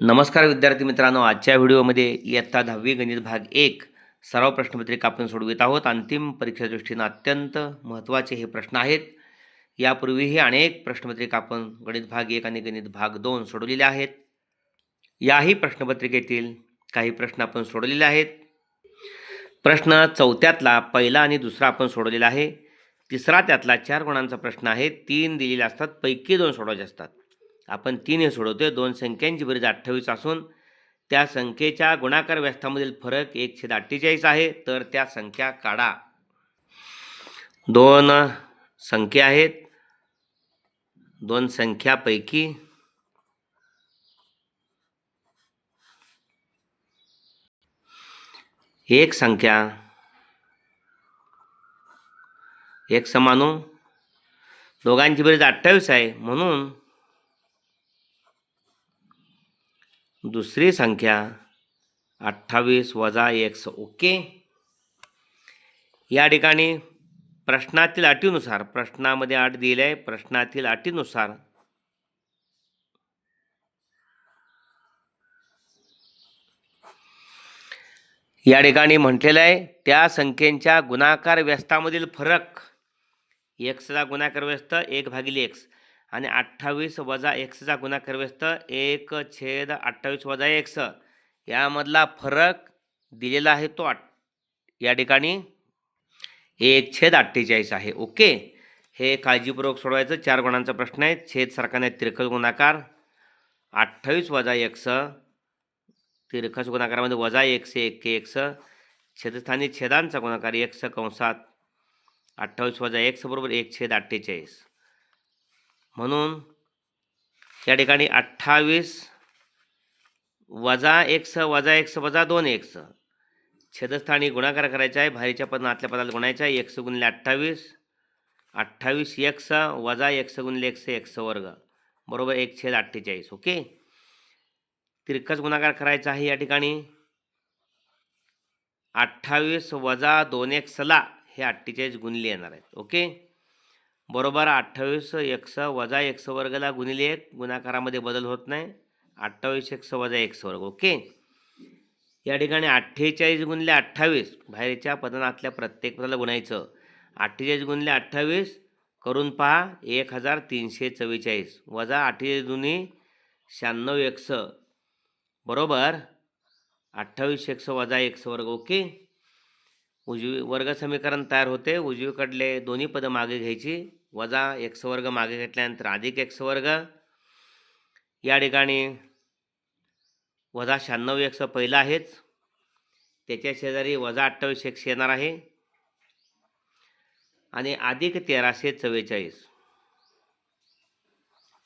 नमस्कार विद्यार्थी मित्रांनो आजच्या व्हिडिओमध्ये इयत्ता दहावी गणित भाग एक सराव प्रश्नपत्रिका आपण सोडवित आहोत. अंतिम परीक्षा दृष्टीनं अत्यंत महत्त्वाचे हे प्रश्न आहेत. यापूर्वीही अनेक प्रश्नपत्रिका आपण गणित भाग एक आणि गणित भाग दोन सोडवलेले आहेत. याही प्रश्नपत्रिकेतील काही प्रश्न आपण सोडवलेले आहेत. प्रश्न चौथ्यातला पहिला आणि दुसरा आपण सोडवलेला आहे. तिसरा त्यातला चार गुणांचा प्रश्न आहे. तीन दिलेले असतात पैकी दोन सोडवायचे असतात. आपण तीन हे सोडवतोय. दोन संख्यांची बेरीज अठ्ठावीस असून त्या संख्येच्या गुणाकार व्यस्थामधील फरक एकशे अठ्ठेचाळीस आहे. तर त्या संख्या काढा. दोन संख्या आहेत. दोन संख्यापैकी एक संख्या एक समानो हो. दोघांची बेरीज अठ्ठावीस आहे. म्हणून दुसरी संख्या अठ्ठावीस वजा एक्स ओके. या ठिकाणी प्रश्नातील अटीनुसार प्रश्नामध्ये अट दिली आहे प्रश्नातील अटीनुसार या ठिकाणी म्हटलेलं आहे त्या संख्येच्या गुणाकार व्यस्तामधील फरक एक्सचा गुणाकार व्यस्त एक भागिले एक्स आणि अठ्ठावीस वजा एक्सचा गुणाकार व्यस्त एक छेद अठ्ठावीस वजा एक्स. यामधला फरक दिलेला आहे तो आठ. या ठिकाणी एक छेद अठ्ठेचाळीस आहे. ओके? हे काळजीपूर्वक सोडवायचं. चार गुणांचा प्रश्न आहे. छेद सरकारने तिरकस गुणाकार. अठ्ठावीस वजा एक्स. तिरकस गुणाकारामध्ये वजा एकशे एक एक्स. छेदस्थानी छेदांचा गुणाकार एक्स कंसात. अठ्ठावीस वजा एक्स बरोबर एक छेद अठ्ठेचाळीस. म्हणून या ठिकाणी अठ्ठावीस वजा एक्स वजा एक्स वजा दोन एक्स छेदस्थानी गुणाकार करायचा आहे. भारीच्या पदानं आतल्या पदाला गुणायचा आहे. एक्स गुणले अठ्ठावीस. अठ्ठावीस एक्स वजा एक्स गुणले एक्स एक्स वर्ग. बरोबर एक छेद अठ्ठेचाळीस. ओके? तिरकस गुणाकार करायचा आहे या ठिकाणी. अठ्ठावीस वजा दोन एक्सला हे अठ्ठेचाळीस गुणले येणार आहेत. ओके? बरोबर अठ्ठावीस एक्स वजा एक्स वर्गला गुणिले एक गुणाकारामध्ये बदल होत नाही. अठ्ठावीस एक्स वजा एक्स वर्ग ओके? या ठिकाणी अठ्ठेचाळीस गुणले अठ्ठावीस बाहेरच्या पदनातल्या प्रत्येक पदाला गुणायचं. अठ्ठेचाळीस गुणले अठ्ठावीस करून पहा एक हजार तीनशे चव्वेचाळीस. वजा अठ्ठेचाळीस दुनी शहाण्णव एक्स. बरोबर? अठ्ठावीस एक्स वजा एक्स वर्ग ओके? उजवी वर्ग समीकरण तयार होते. उजवीकडले दोन्ही पदं मागे घ्यायची. वजा एक्स वर्ग मागे घेतल्यानंतर अधिक एक्स वर्ग या ठिकाणी वजा शहाण्णव एक्स पहिला आहेच. त्याच्या शेजारी वजा अठ्ठावीस एक्स येणार आहे. आणि अधिक तेराशे चव्वेचाळीस.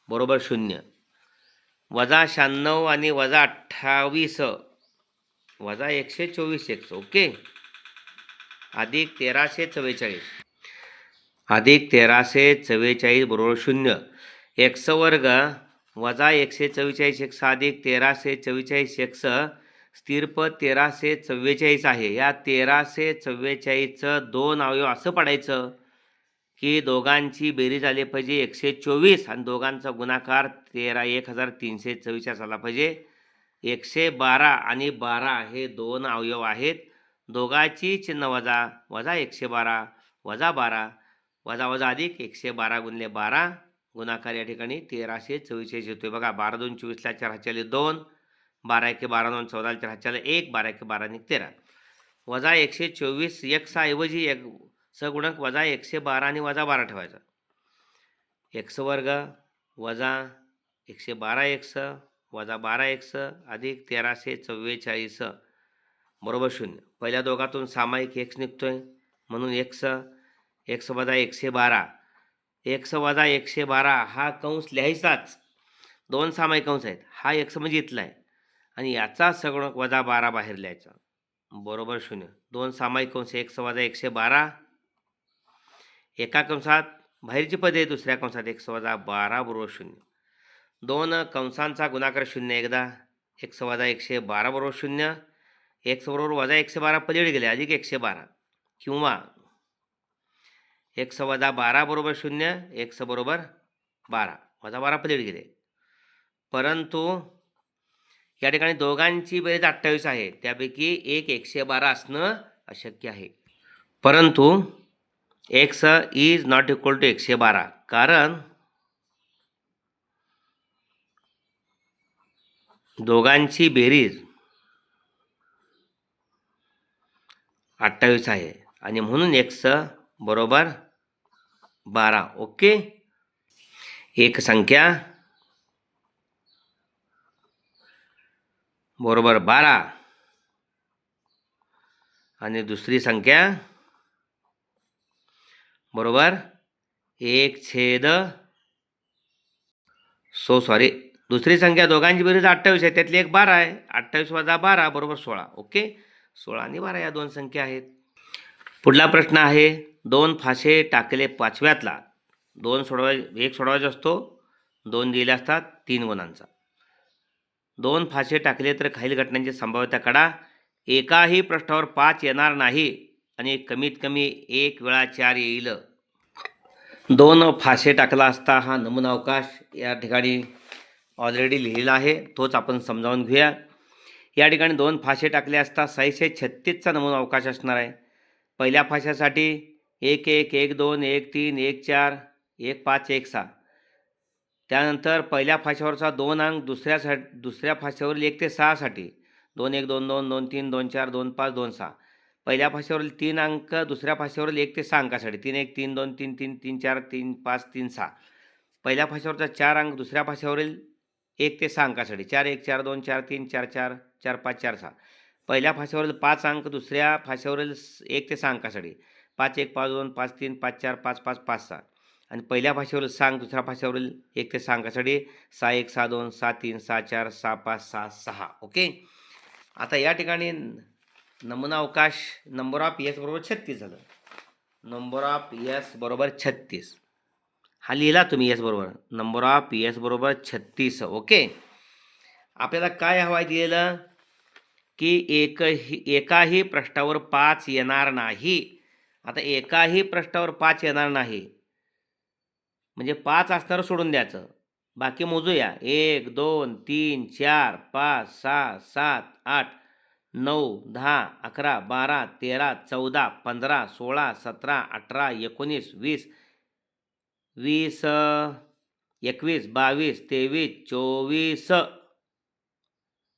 बरोबर शून्य. वजा शहाण्णव आणि वजा अठ्ठावीस. वजा एकशे चोवीस एक्स ओके? अधिक तेराशे चव्वेचाळीस. अधिक तेराशे चव्वेचाळीस बरोबर शून्य. एक्स वर्ग वजा एकशे चव्वेचाळीस एक्स अधिक तेराशे चव्वेचाळीस एक्स स्थिरपद तेराशे चव्वेचाळीस आहे. या तेराशे चव्वेचाळीसचं दोन अवयव असं पडायचं की दोघांची बेरीज आली पाहिजे एकशे चोवीस आणि दोघांचा गुणाकार तेरा एक हजार तीनशे चव्वेचाळीस आला पाहिजे. एकशे बारा आणि बारा हे दोन अवयव आहेत. दोघांची चिन्ह वजा वजा एकशे बारा वजा बारा वजा वजा अधिक एकशे बारा गुणले बारा गुणाकार या ठिकाणी तेराशे चव्वेचाळीस येतोय बघा बारा दोन चोवीसला चार हाच्याले दोन बारा एके बारा दोन चौदा चार हाच्याला एक बारा एके बारा आणि तेरा. वजा एकशे चोवीस एकसाऐवजी एक सगुणक वजा एकशे बारा आणि वजा बारा ठेवायचा. एक्स वर्ग वजा एकशे बारा एक्स वजा बारा एक्स अधिक तेराशे चव्वेचाळीस बरोबर शून्य. पहिल्या दोघातून सामायिक एक्स निघतोय. म्हणून एक्स एक्स वजा एकशे बारा. एक्स वजा एकशे बारा हा कंस लिहायचाच. दोन सामायिक कंस आहेत. हा एक्स म्हणजे इथला आहे. आणि याचा सगुणक वजा बारा बाहेर लिहायचा. बरोबर शून्य. दोन सामायिक कंस एक्स वजा एकशे बारा. एका कंसात बाहेरची पदे दुसऱ्या कंसात एक्स वजा बारा बरोबर शून्य. दोन कंसांचा गुणाकार शून्य एकदा. एक्स वजा एकशे बारा बरोबर शून्य. एक्स बरोबर वजा एकशे बारा पलीकडे गेले अधिक एकशे बारा किंवा एक्स वजा बारा बरोबर शून्य एक्स बरोबर बारा. वजा बारा पलीकडे गेले. परंतु या ठिकाणी दोघांची बेरीज अठ्ठावीस आहे. त्यापैकी एक एकशे बारा असणं अशक्य आहे. परंतु X is not equal to एकशे बारा कारण दोघांची बेरीज अठ्ठावीस आहे. आणि म्हणून एक्स बरोबर बारा. ओके? एक संख्या. बरोबर बारा. आणि दुसरी संख्या. बरोबर एक छेद. सो सॉरी दुसरी संख्या दोघांची बेरीज अठ्ठावीस आहे. त्यातली एक बारा आहे. अठ्ठावीस वजा बारा बरोबर सोळा. ओके? सोळा आणि बारा या दोन संख्या आहेत. पुढला प्रश्न आहे दोन फासे टाकले पाचव्यातला. दोन सोडवाय एक सोडवायचा असतो दोन दिले असतात तीन गुणांचा. दोन फासे टाकले तर खालील घटनांची संभाव्यता काढा. एकाही प्रश्नावर पाच येणार नाही आणि कमीत कमी एक वेळा चार येईल. दोन फासे टाकला असता हा नमुना अवकाश या ठिकाणी ऑलरेडी लिहिलेला आहे. तोच आपण समजावून घेऊया. या ठिकाणी दोन फासे टाकले असता सहाशे छत्तीसचा नमुना अवकाश असणार आहे. पहिल्या फाशासाठी एक एक एक दोन एक तीन एक चार एक पाच एक सहा. त्यानंतर पहिल्या फाशावरचा दोन अंक दुसऱ्या सा दुसऱ्या फाशावरील एक ते सहासाठी दोन एक दोन दोन दोन तीन दोन चार दोन पाच दोन सहा. पहिल्या फाशावरील तीन अंक दुसऱ्या फाशावरील एक ते सहा अंकासाठी तीन एक तीन दोन तीन तीन तीन चार तीन पाच तीन सहा. पहिल्या फाशावरचा चार अंक दुसऱ्या फाशावरील एक ते सहा अंकासाठी चार एक चार दोन चार तीन चार चार चार पाच चार सहा. पहिल्या फाशावरील पाच अंक दुसऱ्या फाशावरील एक ते सहा अंकासाठी. पाच एक पाच दोन पाच तीन पाच चार पाच पाच पाच सहा. आणि पहिल्या भाषेवरील सहा अंक दुसऱ्या भाषेवरील एक ते सहा अंकासाठी सहा एक सहा दोन सहा तीन सहा चार सहा पाच सहा सहा. ओके? आता या ठिकाणी नमुना अवकाश नंबर ऑफ एस बरोबर छत्तीस झालं. नंबर ऑफ एस बरोबर छत्तीस. हा लिहिला तुम्ही एस बरोबर. नंबर ऑफ एस बरोबर छत्तीस. ओके? आपल्याला काय हवं आहे दिलेलं? की एकही एकाही प्रश्नावर पाच येणार नाही. आता एकाही प्रश्नावर पाच येणार नाही. म्हणजे पाच असणारं सोडून द्यायचं. बाकी मोजूया. एक दोन तीन चार पाच सहा सात आठ नऊ दहा अकरा बारा तेरा चौदा पंधरा सोळा सतरा अठरा एकोणीस वीस वीस एकवीस बावीस तेवीस चोवीस.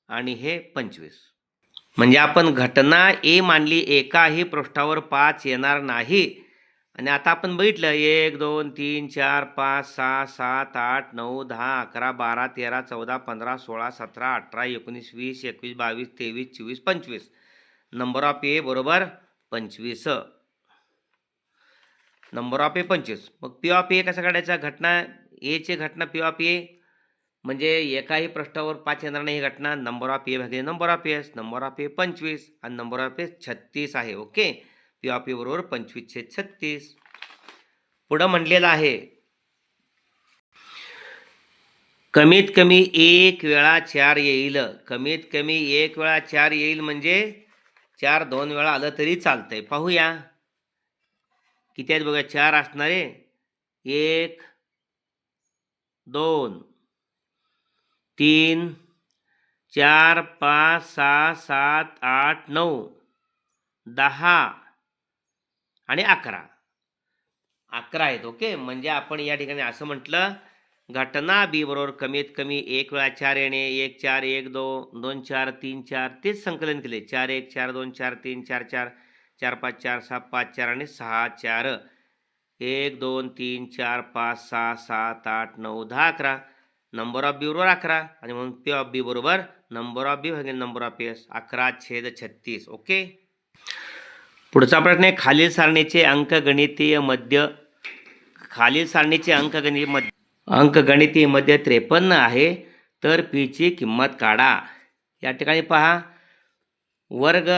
आणि हे पंचवीस. म्हणजे आपण घटना ए मानली एकाही पृष्ठावर पाच येणार नाही. आणि आता आपण बघितलं एक दोन तीन चार पाच सहा सात आठ नऊ दहा अकरा बारा तेरा चौदा पंधरा सोळा सतरा अठरा एकोणीस वीस एकवीस बावीस तेवीस चोवीस पंचवीस. नंबर ऑफ ए बरोबर पंचवीस. नंबर ऑफ ए पंचवीस. मग पी ऑफ ए कसा काढायचा? घटना एचे घटना पी ऑफ ए म्हणजे एकाही पृष्ठावर पाच येणार नाही ही घटना नंबर ऑफ ए भागिले number of S number of A पंचवीस आणि नंबर ऑफ एस छत्तीस आहे ओके पी ऑफ ए बरोबर पंचवीसशे छत्तीस. पुढं म्हणलेलं आहे कमीत कमी एक वेळा चार येईल. कमीत कमी एक वेळा चार येईल म्हणजे चार दोन वेळा आलं तरी चालतंय. पाहूया. किती आहेत बघा चार असणारे? एक दोन तीन चार पाच सहा सात आठ नऊ दहा आणि अकरा. अकरा आहेत ओके? म्हणजे आपण या ठिकाणी असं म्हटलं घटना बी बरोबर कमीत कमी एक वेळा चार येणे एक चार एक दोन दोन चार तीन चार तेच संकलन केले. चार एक चार दोन चार तीन चार चार चार पाच चार सहा पाच चार आणि सहा चार. एक दोन तीन चार पाच सहा सात आठ नऊ दहा अकरा. नंबर ऑफ बी बरोबर अकरा. आणि म्हणून पी ऑफ बी बरोबर नंबर ऑफ बी भागिले नंबर ऑफ एस अकरा छेद छत्तीस. ओके? पुढचा प्रश्न आहे खालील सारणीचे अंकगणितीय मध्य खालील सारणीचे अंकगणितीय मध्य अंकगणितीय मध्य त्रेपन्न आहे. तर पीची किंमत काढा. या ठिकाणी पहा. वर्ग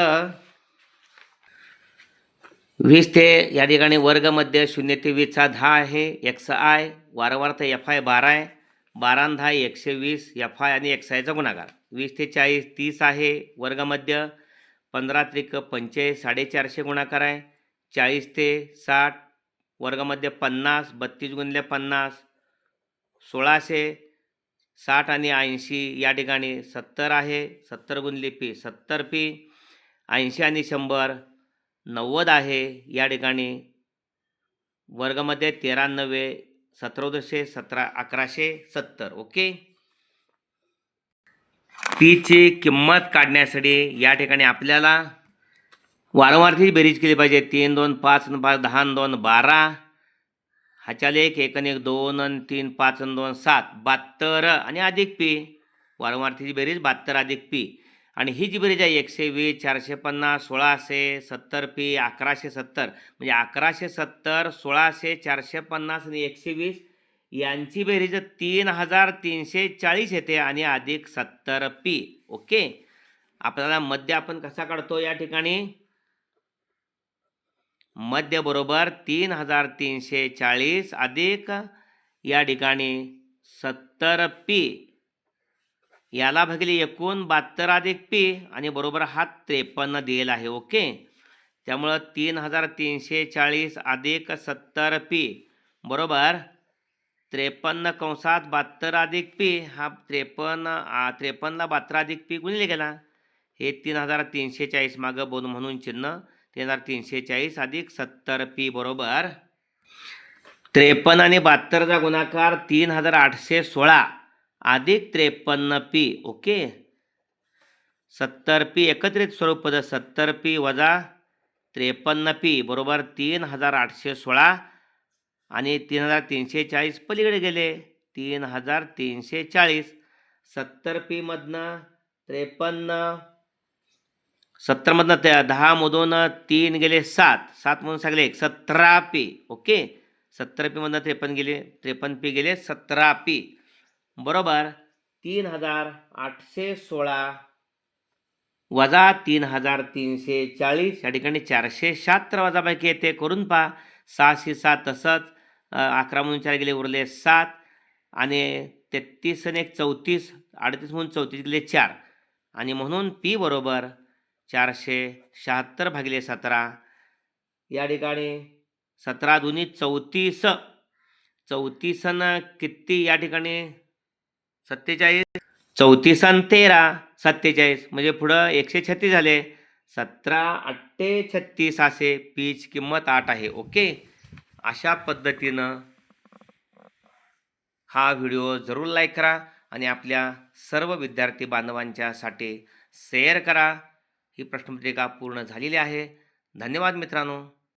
वीस ते या ठिकाणी वर्गमध्ये शून्य ते वीसचा दहा आहे. एक्स आय वारंवारता एफ आय बारा आहे. बारा एकशे वीस एफ आय आणि एक्स आयचा गुणाकार. वीस ते चाळीस तीस आहे वर्गमध्य. पंधरा त्रिक पंचेचाळीस साडेचारशे गुणाकार आहे. चाळीस ते साठ वर्गमध्ये पन्नास बत्तीस गुणले पन्नास सोळाशे साठ आणि ऐंशी या ठिकाणी सत्तर आहे. सत्तर गुणले पी सत्तर पी. ऐंशी आणि शंभर नव्वद आहे या ठिकाणी. वर्गामध्ये तेरा नव्वे सतराशे सतरा अकराशे सत्तर ओके? पीची किंमत काढण्यासाठी या ठिकाणी आपल्याला वारंवारची बेरीज केली पाहिजे. तीन दोन पाच पाच दहा दोन बारा. ह्याच्या एक एक आणि एक दोन आणि तीन पाच आणि दोन सात. बहात्तर आणि अधिक पी. वारंवारतीची बेरीज बहात्तर अधिक पी. आणि ही जी ब्रिज आहे एकशे वीस चारशे पन्नास सोळाशे सत्तर पी अकराशे सत्तर म्हणजे अकराशे सत्तर सोळाशे चारशे पन्नास आणि एकशे वीस यांची बेरीज तीन हजार तीनशे चाळीस येते आणि अधिक सत्तर पी. ओके? आपल्याला मध्य आपण कसा काढतो या ठिकाणी? मध्य बरोबर तीन हजार तीनशे चाळीस अधिक या ठिकाणी सत्तर पी. याला भागिले एकूण बहात्तर अधिक पी आणि बरोबर हा त्रेपन्न दिलेला आहे ओके? त्यामुळं तीन हजार तीनशे चाळीस अधिक सत्तर पी बरोबर? त्रेपन्न कंसात बहात्तर अधिक पी हा त्रेपन्न त्रेपन्न त्रेपन्नला बहात्तर अधिक पी गुणिले गेला. हे तीन हजार तीनशे चाळीस मागं बोन म्हणून चिन्ह तीन हजार तीनशे चाळीस अधिक सत्तर पी बरोबर? त्रेपन्न आणि बहात्तरचा गुणाकार तीन हजार आठशे सोळा. अधिक त्रेपन्न पी ओके सत्तर पी एकत्रित स्वरूप पद सत्तर पी वजा त्रेपन्न पी बरोबर तीन हजार आठशे सोळा आणि तीन हजार तीनशे चाळीस पलीकडे गेले. तीन हजार तीनशे चाळीस. सत्तर पीमधनं त्रेपन्न. सत्तरमधनं ते दहामधून तीन गेले सात. सातमधून सांगले एक. सतरा पी ओके सत्तर पीमधनं त्रेपन्न गेले त्रेपन्न पी गेले सतरा पी बरोबर तीन हजार आठशे सोळा वजा तीन हजार तीनशे चाळीस. या ठिकाणी चारशे शहात्तर वजापैकी येते करून पहा. सहाशे सात तसंच अकरा म्हणून चार गेले उरले सात. आणि तेहतीस आणि एक चौतीस अडतीस म्हणून चौतीस गेले चार. आणि म्हणून पी बरोबर चारशे शहात्तर भागिले सतरा. या ठिकाणी सतरा दोन्ही चौतीस. चौतीसनं किती या ठिकाणी? सत्तेचाळीस. चौतीस आणि तेरा सत्तेचाळीस. म्हणजे पुढं एकशे छत्तीस झाले. सतरा अठ्ठे छत्तीस असे पीच किंमत आठ आहे. ओके? अशा पद्धतीनं हा व्हिडिओ जरूर लाईक करा आणि आपल्या सर्व विद्यार्थी बांधवांच्यासाठी शेअर करा. ही प्रश्नपत्रिका पूर्ण झालेली आहे. धन्यवाद मित्रांनो.